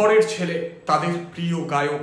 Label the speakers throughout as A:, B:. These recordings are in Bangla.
A: পরের ছেলে তাদের প্রিয় গায়ক।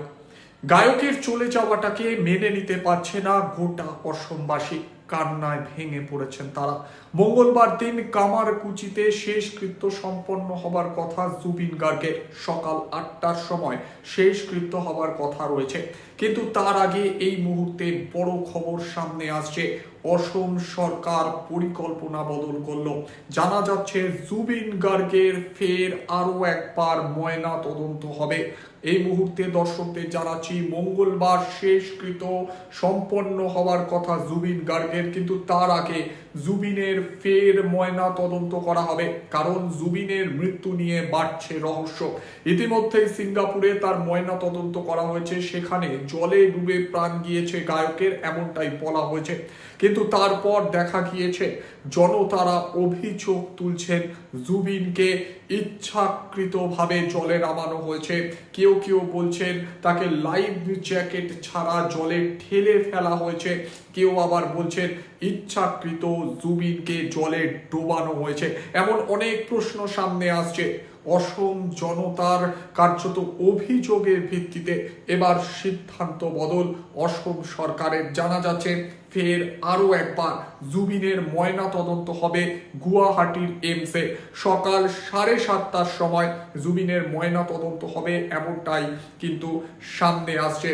A: গায়কের চলে যাওয়াটাকে মেনে নিতে পারছে না গোটা অসমবাসী। কান্নায় ভেঙে পড়েছেন তারা। মঙ্গলবার দিন কামারকুচিতে শেষকৃত্য সম্পন্ন হবার কথা জুবিন গার্গের সকাল আটটার সময় শেষকৃত্য হবার কথা রয়েছে। কিন্তু তার আগে এই মুহূর্তে বড় খবর সামনে আসছে। অসম সরকার পরিকল্পনা বদল করল। জানা যাচ্ছে জুবিন গার্গের ফের আরও একবার ময়না তদন্ত হবে। এই মুহূর্তে দর্শকদের জানাচ্ছি, মঙ্গলবার শেষকৃত সম্পন্ন হওয়ার কথা জুবিন গার্গের কিন্তু তার আগে জুবিনের ফের ময়না তদন্ত করা হবে, কারণ জুবিনের মৃত্যু নিয়ে বাড়ছে রহস্য। ইতিমধ্যেই সিঙ্গাপুরে তার ময়না তদন্ত করা হয়েছে, সেখানে জলে ডুবে প্রাণ গিয়েছে গায়কের, এমনটাই বলা হয়েছে। কিন্তু তারপর দেখা গিয়েছে, জনতারা অভিযোগ তুলছেন জুবিনকে ইচ্ছাকৃতভাবে জলে নামানো হয়েছে। কেউ কেউ বলছেন, তাকে লাইফ জ্যাকেট ছাড়া জলে ঠেলে ফেলা হয়েছে। কেউ আবার বলছেন ইচ্ছাকৃত জুবিনকে জলে ডোবানো হয়েছে, এমন অনেক প্রশ্ন সামনে আসছে। অসম জনতার কার্যত অভিযোগের ভিত্তিতে এবার সিদ্ধান্ত বদল। অসম সরকারের জানা যাচ্ছে, ফের আরও একবার জুবিনের ময়না তদন্ত হবে গুয়াহাটির এমসে। সকাল সাড়ে সাতটার সময় জুবিনের ময়না তদন্ত হবে এমনটাই কিন্তু সামনে আসছে।